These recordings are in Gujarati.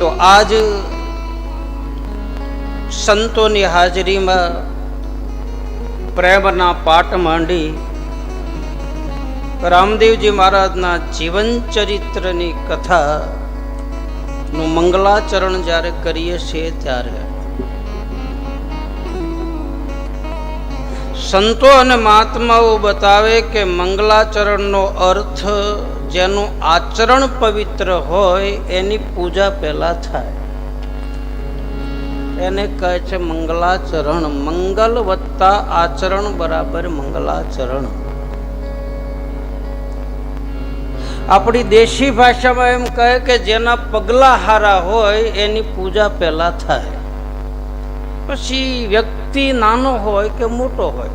તો આજ સંતોની હાજરીમાં પ્રેમના પાઠ માંડી રામદેવજી મહારાજના જીવન ચરિત્રની કથા નું મંગલાચરણ જ્યારે કરીએ છીએ ત્યારે સંતો અને મહાત્માઓ બતાવે કે મંગલાચરણનો અર્થ જેનું આચરણ પવિત્ર હોય, એની પૂજા પહેલા થાય. એને કહે છે મંગલાચરણ. મંગલ વત્તા આચરણ બરાબર મંગલાચરણ. આપણી દેશી ભાષામાં એમ કહે કે જેના પગલા હારા હોય, એની પૂજા પહેલા થાય. પછી વ્યક્તિ નાનો હોય કે મોટો હોય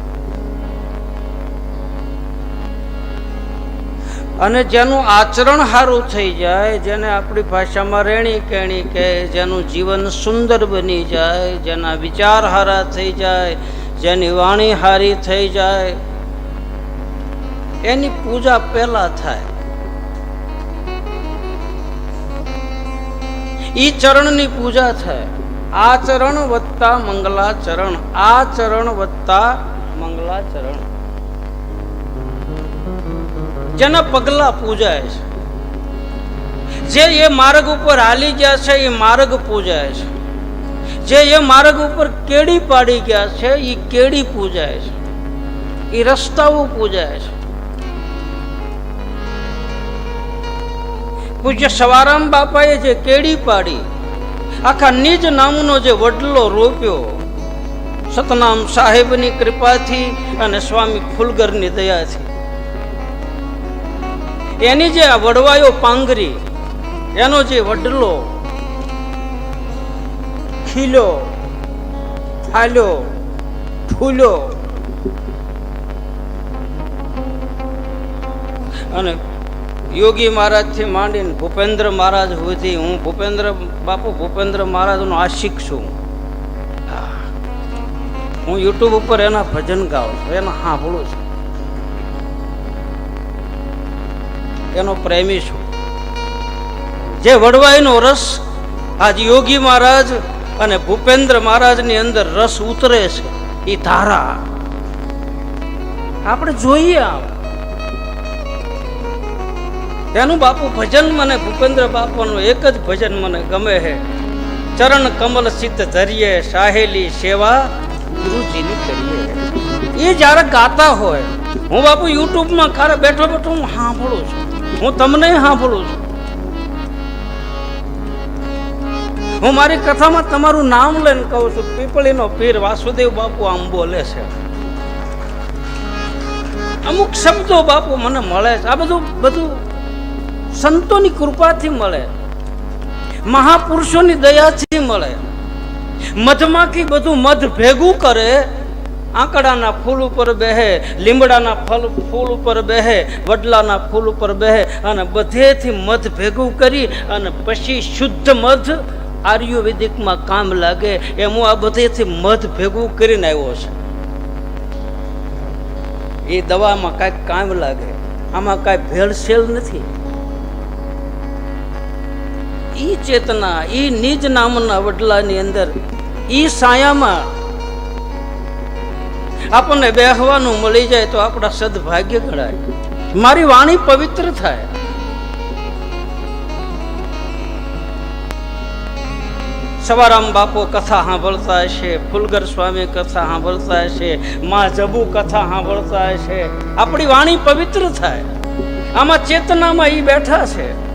અને જેનું આચરણ સારું થઈ જાય, જેને આપણી ભાષામાં રેણી કેણી કહે જેનું જીવન સુંદર બની જાય, જેના વિચાર હારા થઈ જાય, જેની વાણી હારી થઈ જાય, એની પૂજા પહેલા થાય. ઈ ચરણની પૂજા થાય. આચરણ વત્તા મંગલાચરણ આચરણ વત્તા મંગલાચરણ જેના પગલા પૂજાય છે. જે એ માર્ગ ઉપર હાલી ગયા છે, એ માર્ગ પૂજાય છે. જે એ માર્ગ ઉપર કેડી પાડી ગયા છે, એ કેડી પૂજાય છે. એ રસ્તાઓ પૂજાય છે. પૂજ્ય સવારામ બાપાએ જે કેડી પાડી, આખા નિજ નામનો જે વડલો રોપ્યો, સતનામ સાહેબની કૃપાથી અને સ્વામી ફુલગરની દયાથી. એની જે વડવાયો પાંગરી, એનો જે વડલો ખીલો ફાલ્યો ફૂલ્યો અને યોગી મહારાજથી માંડીને ભૂપેન્દ્ર મહારાજ સુધી હું ભૂપેન્દ્ર, બાપુ ભૂપેન્દ્ર મહારાજનો આશિક છું. હું. યુટ્યુબ ઉપર એના ભજન ગાઉં છું, એના સાંભળું છું. એનો પ્રેમી છું. જે વડવાઈનો રસ આજ યોગી મહારાજ અને ભૂપેન્દ્ર મહારાજની અંદર રસ ઉતરે છે, એ ધારા. આપણે જોઈએ આમ. તેનું બાપુ ભજન મને, ભૂપેન્દ્ર બાપાનું એક જ ભજન મને ગમે છે. ચરણ કમલ સિદ્ધ ધરીએ, સાહેલી સેવા ગુરુજીની કરીએ. એ જ્યારે ગાતા હોય, હું બાપુ યુટ્યુબમાં ખારે બેઠો બેઠો હું સાંભળું છું. હું તમને સાંભળું છું. હું મારી કથામાં તમારું નામ લઈને કહું છું, પીપળીનો પીર વાસુદેવ બાપુ આમ બોલે છે. અમુક શબ્દો બાપુ મને મળે છે. આ બધું બધું સંતોની કૃપાથી મળે. મહાપુરુષોની દયાથી મળે. મધમાખી બધું મધ ભેગું કરે આંકડાના ફૂલ ઉપર બેહે, લીમડાના ફલ ફૂલ ઉપર બેહે, વડલાના ફૂલ ઉપર બેહે અને બધેથી મધ ભેગું કરી અને પછી શુદ્ધ મધ આયુર્વેદિકમાં કામ લાગે. એમ હું આ બધેથી મધ ભેગું કરીને આવ્યો છે. એ દવામાં કાંઈક કામ લાગે. આમાં કાંઈ ભેળસેળ નથી. ઈ ચેતના, ઈ નિજ નામના વડલાની અંદર, ઈ સાયામાં આપણને બેહવાનું મળી જાય તો આપણા સદભાગ્ય ગણાય. મારી વાણી પવિત્ર થાય. સવારામ બાપો કથા સાંભળતા હશે, ફુલગર સ્વામી કથા સાંભળતા હશે, મા જબુ કથા સાંભળતા હશે. આપણી વાણી પવિત્ર થાય. આમાં ચેતનામાં ઈ બેઠા છે.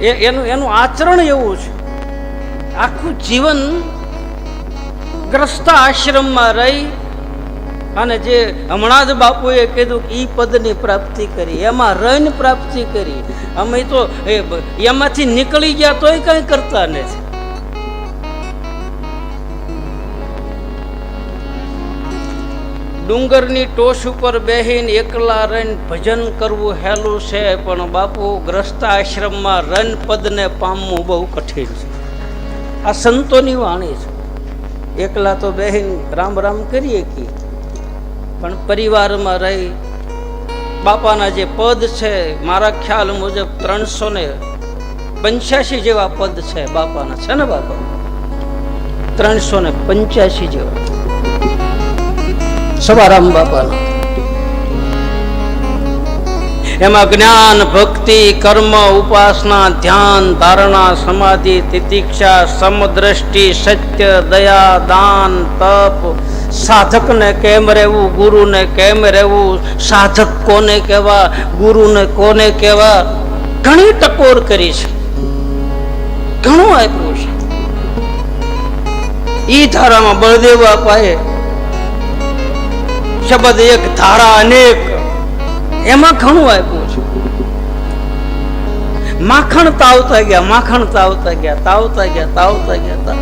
એનું એનું આચરણ એવું છે. આખું જીવન ગ્રસ્ત આશ્રમમાં રહી અને જે હમણાં જ બાપુએ કીધું કે એ પદની પ્રાપ્તિ કરી, એમાં રહીને પ્રાપ્તિ કરી. અમે તો એમાંથી નીકળી ગયા તોય કંઈ કરતા નથી. ડુંગરની ટોચ ઉપર બેહીને એકલા રન ભજન કરવું હેલું છે, પણ બાપુ ગ્રસ્ત આશ્રમમાં રન પદને પામવું બહુ કઠિન છે. આ સંતોની વાણી છે. એકલા તો બહેન રામ રામ કરીએ કે પણ પરિવારમાં રહી બાપાના જે પદ છે, મારા ખ્યાલ મુજબ ત્રણસો ને પંચ્યાસી જેવા પદ છે બાપાના, છે ને બાપા? ત્રણસો ને પંચ્યાસી જેવા. સવારામ બાપાના. એમાં જ્ઞાન, ભક્તિ, કર્મ, ઉપાસના, ધ્યાન, ધારણા, સમાધિ, તિતિક્ષા, સમદ્રષ્ટિ, સત્ય, દયા, દાન, તપ, સાધકને કેમ રહેવું, ગુરુને કેમ રહેવું, સાધક કોને કહેવા, ગુરુને કોને કહેવા, ઘણી ટકોર કરી છે. ઘણું આપ્યું છે. ઈ ધારામાં બળદેવ બાપાએ શબ્દ એક ધારા અનેક એમાં ઘણું આપ્યું છે. માખણ તાવતા ગયા, માખણ તાવતા ગયા તાવતા ગયા તાવતા ગયા.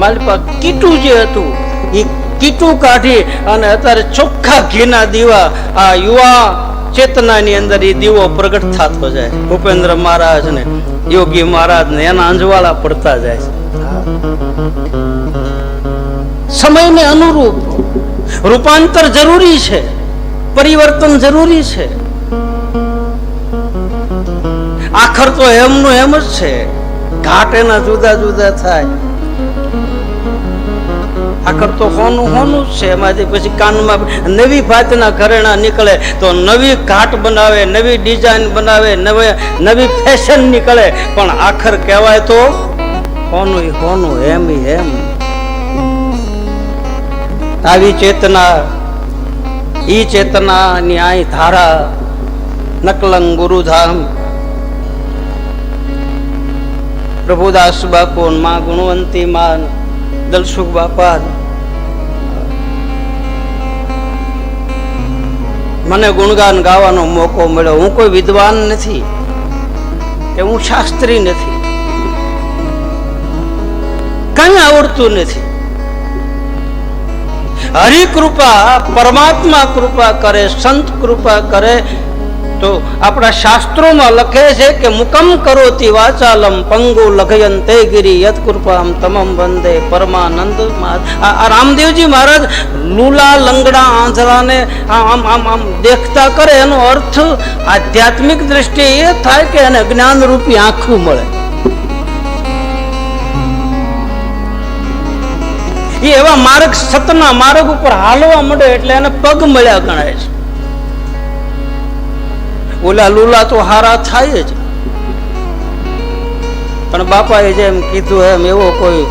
મારી પાસે કીટું જે હતું એ કીટું કાઢી અને અત્યારે ચોખ્ખા ઘીના દીવા આ યુવા ચેતનાની અંદર એ દીવો પ્રગટ થતો જાય. ભૂપેન્દ્ર મહારાજ ને, યોગી મહારાજ ને, એના અંજવાળા પડતા જાય સમયને અનુરૂપ રૂપાંતર જરૂરી છે. પરિવર્તન જરૂરી છે. આખર તો એમનું એમ જ છે ઘાટ એના જુદા જુદા થાય. આખર તો હોનું હોનું જ છે, એમાંથી પછી કાનમાં નવી ભાતના ઘરેણા નીકળે તો નવી ઘાટ બનાવે, નવી ડિઝાઇન બનાવે, નવી નવી ફેશન નીકળે. પણ આખર કહેવાય તો હોનું હોનું, એમ એમ. આવી ચેતના ઈ ચેતનાની ન્યાય ધારા નકલંગ ગુરુધામ. પ્રભુદાસ બાપુ માં ગુણવંતી માન, દલસુખ બાપા મને ગુણગાન ગાવાનો મોકો મળ્યો. હું કોઈ વિદ્વાન નથી કે હું શાસ્ત્રી નથી. કઈ આવડતું નથી. હરિ કૃપા, પરમાત્મા કૃપા કરે, સંત કૃપા કરે. તો આપણા શાસ્ત્રોમાં લખે છે કે મુકમ કરોતી વાચાલમ પંગુ લઘયંતે ગિરી યત કૃપામ તમમ વંદે પરમાનંદ આ રામદેવજી મહારાજ લૂલા, લંગડા, આંધળાને આમ આમ આમ દેખતા કરે એનો અર્થ આધ્યાત્મિક દ્રષ્ટિએ એ થાય કે એને જ્ઞાનરૂપી આંખું મળે. એ એવા માર્ગ સતના માર્ગ ઉપર હાલવા મળે એટલે એને પગ મળ્યા ગણાય છે. ઓલા લુલા તો હારા થાય જ. પણ બાપાએ જેમ કીધું એમ એવો કોઈ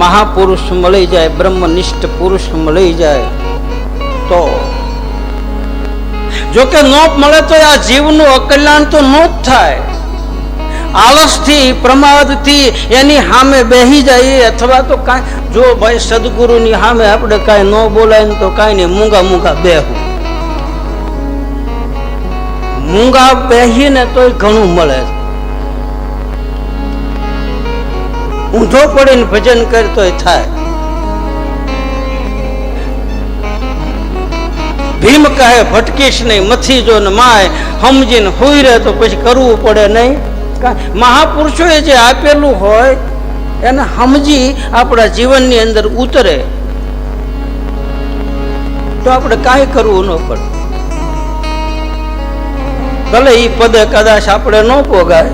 મહાપુરુષ મળી જાય, બ્રહ્મનિષ્ઠ પુરુષ મળી જાય, તો જોકે ન મળે તો આ જીવનું અકલ્યાણ તો ન જ થાય. આળસથી પ્રમાદથી એની સામે બેહી જાય, અથવા તો કાંઈ, જો ભાઈ સદગુરુની સામે આપણે કાંઈ ન બોલાય ને તો કાંઈ નહીં, મૂંગા મૂંગા બેહું. મૂંગા બેહીને તોય ઘણું મળે ઊંધો પડીને ભજન કરતોય થાય. ભીમ કહે, ભટકીશ નહીં મથી જો ને માય સમજીને હુઈ રહે તો પછી કરવું પડે નહીં. મહાપુરુષોએ જે આપેલું હોય, એને સમજી આપણા જીવનની અંદર ઉતરે. તો આપણે કાંઈ કરવું ન પડે. ભલે એ પદે કદાચ આપણે ન પોગાય.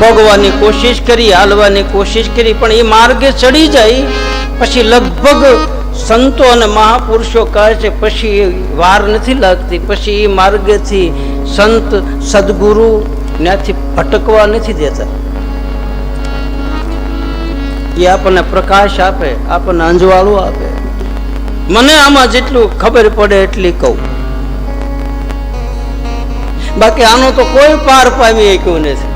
ભોગવાની કોશિશ કરી, હાલવાની કોશિશ કરી, પણ એ માર્ગે ચડી જાય. પછી લગભગ સંતો અને મહાપુરુષો કહે છે, પછી વાર નથી લાગતી, પછી એ માર્ગેથી સંત સદગુરુ ત્યાંથી ભટકવા નથી દેતા. એ આપણને પ્રકાશ આપે, આપણને અંજવાળું આપે. મને આમાં જેટલું ખબર પડે એટલી કહું. બાકી આનો તો કોઈ પાર પામી શક્યું નથી.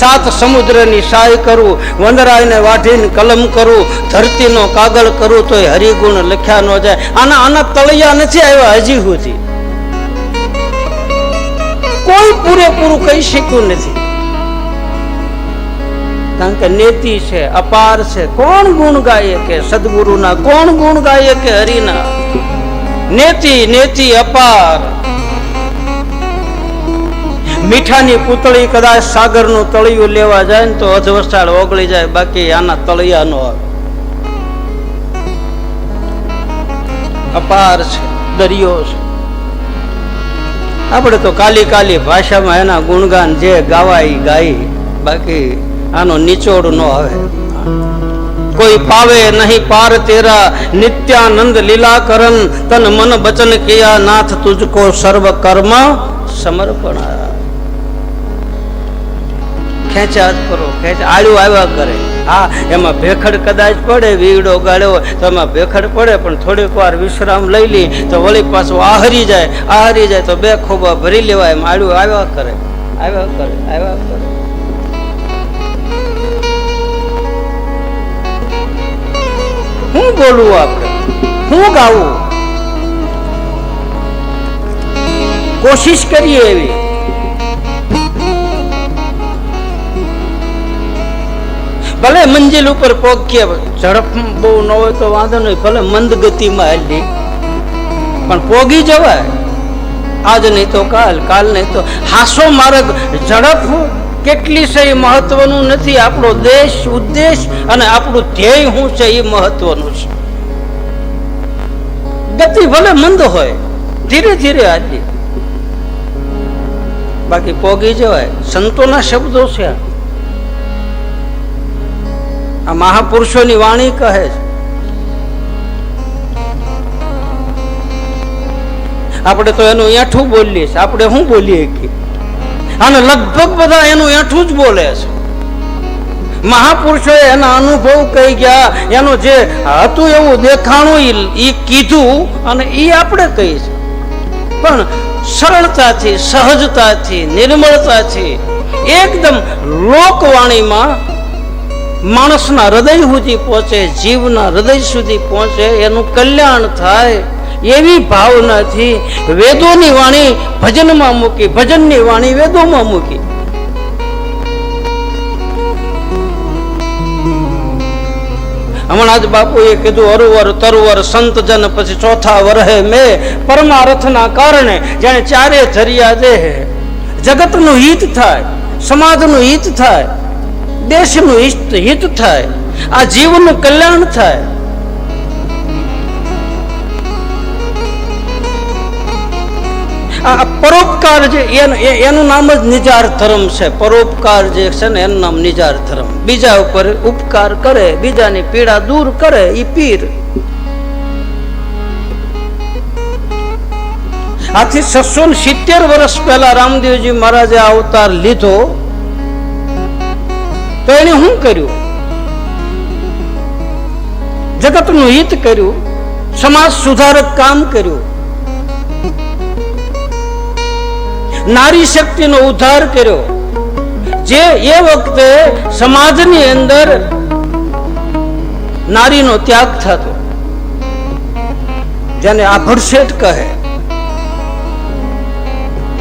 સાત સમુદ્રની સાય કરું વંદરાયને વાઢીને કલમ કરું, ધરતીનો કાગળ કરું, તોય હરિગુણ લખ્યા ન જાય. આના આના તળિયા નથી આવ્યા હજી સુધી. કોઈ પૂરેપૂરું કહી શક્યું નથી. કારણ કે નેતિ છે, અપાર છે, કોણ ગુણ ગાય કે સદગુરુના, કોણ ગુણ ગાય કે હરિના? નેતિ નેતિ, અપાર. મીઠાની પૂતળી કદાચ સાગરનું તળિયું લેવા જાય ને તો અધવસાળ ઓગળી જાય, બાકી આના તળિયા નો આવે. અપાર છે, દરિયો છે. આપણે તો કાલી કાલી ભાષામાં એના ગુણગાન જે ગાવાય ગાઈ બાકી આનો નિચોડ ન આવે. કોઈ પાવે નહીં પાર તેરા, નિત્યાનંદ લીલા કરન તન મન બચન કિયા નાથ તુજકો સર્વ કર્મ સમર્પણ. ખેંચા જ કરો, ખેંચ આળું આવ્યા કરે. હા, એમાં ભેખડ કદાચ પડે વીડો ગાળ્યો તો એમાં ભેખડ પડે, પણ થોડીક વાર વિશ્રામ લઈ લઈ તો વળી પાછું આહરી જાય આહરી જાય, તો બે ખોબા ભરી લેવાય એમ આવ્યા કરે આવ્યા કરે આવ્યા કરે. હું બોલવું આપણે? હું ગાવું? કોશિશ કરીએ એવી. ભલે મંજિલ ઉપર પહોંચીએ ઝડપ બહુ ન હોય તો વાંધો નહીં, ભલે મંદ ગતિમાં હાલી. પણ પોગી જવાય. આજ નહીં તો કાલ કાલ નહીં તો હાસો માર્ગ. ઝડપ કેટલી છે એ મહત્વનું નથી. આપણો દેશ, ઉદ્દેશ અને આપણું ધ્યેય શું છે એ મહત્વનું છે. ગતિ ભલે મંદ હોય, ધીરે ધીરે હાલી. બાકી પોગી જવાય. સંતોના શબ્દો છે આ. મહાપુરુષોની વાણી કહે છે. આપણે તો એનું એઠું બોલીએ છીએ. આપણે શું બોલીએ કે અને લગભગ બધા એનું એઠું જ બોલે છે. મહાપુરુષોએ એના અનુભવ કહી ગયા. એનું જે હતું એવું દેખાણું એ કીધું અને એ આપણે કહી છે. પણ સરળતાથી, સહજતાથી, નિર્મળતાથી, એકદમ લોકવાણીમાં માણસના હૃદય સુધી પહોંચે, જીવના હૃદય સુધી પહોંચે, એનું કલ્યાણ થાય એવી ભાવનાથી વેદોની વાણી ભજનમાં મૂકી, ભજનની વાણી વેદોમાં મૂકી. હમણાં જ બાપુએ કીધું, અરુવર, તરુવર, સંત જન, પછી ચોથા વરહે મે પરમારથના કારણે જાણે ચારે જરિયા દે જગતનું હિત થાય, સમાજનું હિત થાય દેશનું હિત હિત થાય. આ જીવનું કલ્યાણ થાય. પરોપકાર જે એનું નામ જ નિજાર ધર્મ છે. પરોપકાર જે છે ને, એનું નામ નિજાર ધર્મ બીજા ઉપર ઉપકાર કરે, બીજાની પીડા દૂર કરે એ પીર. આથી છસો સિત્તેર વર્ષ પહેલા રામદેવજી મહારાજે અવતાર લીધો. તો એને શું કર્યું? જગતનું હિત કર્યું, સમાજ સુધારક કામ કર્યું. નારી શક્તિનો ઉદ્ધાર કર્યો. જે એ વખતે સમાજની અંદર નારીનો ત્યાગ થતો. જેને આભડશેઠ કહે.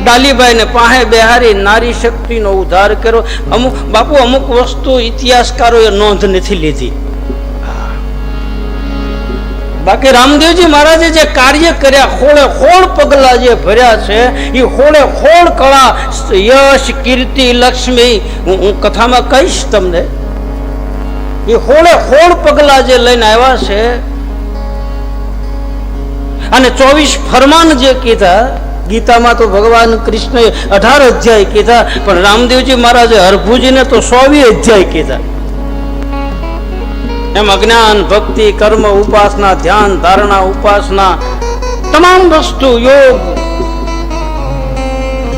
ડાલીબાઈ પાસે બેહારી નારી શક્તિનો ઉદ્ધાર કર્યો. અમુક બાપુ, અમુક વસ્તુ ઇતિહાસકારોએ નોંધ નથી લીધી. બાકી રામદેવજી મહારાજે જે કાર્ય કર્યા, ખોળે ખોળ પગલા જે ભર્યા છે એ ખોળે ખોળ કળા, યશ, કીર્તિ, લક્ષ્મી, હું હું કથામાં કહીશ તમને એ ખોળે ખોળ પગલા જે લઈને આવ્યા છે. અને ચોવીસ ફરમાન જે કીધા ગીતામાં તો ભગવાન કૃષ્ણએ અઢાર અધ્યાય કીધા, પણ રામદેવજી મહારાજે હરભુજીને તો સોવી અધ્યાય કીધા. એમ અજ્ઞાન, ભક્તિ, કર્મ, ઉપાસના, ધ્યાન, ધારણા, ઉપાસના, તમામ વસ્તુ, યોગ.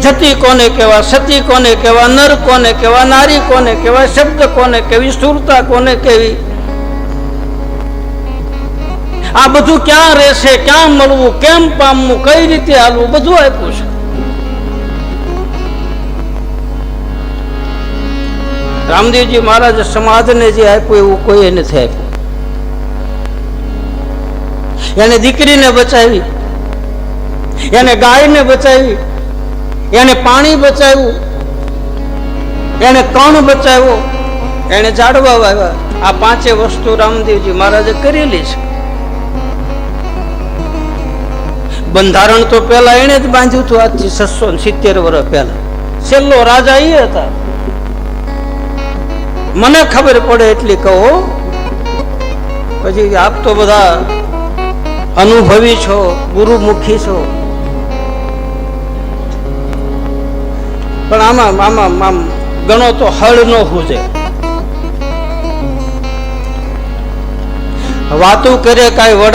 જતી કોને કહેવા, સતી કોને કહેવા, નર કોને કહેવા, નારી કોને કહેવાય શબ્દ કોને કેવી સુરતા કોને કેવી આ બધું ક્યાં રહેશે, ક્યાં મળવું, કેમ પામવું, કઈ રીતે હાલવું, બધું આપ્યું છે. રામદેવજી મહારાજ સમાજને જે આપ્યું એવું કોઈ નથી આપ્યું. એને દીકરીને બચાવી, એને ગાયને બચાવી, એને પાણી બચાવ્યું, એને કણ બચાવ્યો, એને ઝાડવા વાવ્યા. આ પાંચે વસ્તુ રામદેવજી મહારાજે કરેલી છે. બંધારણ તો પહેલા એને જ બાંધ્યું હતું, આજથી છસો સિત્તેર વર્ષ પહેલા. છેલ્લો રાજા એ હતા. મને ખબર પડે એટલી કહો પછી આપ તો બધા અનુભવી છો, ગુરુમુખી છો. પણ આમાં આમાં, આમ ગણો તો હળ ન હુજે. વાતું કરે કાંઈ વડા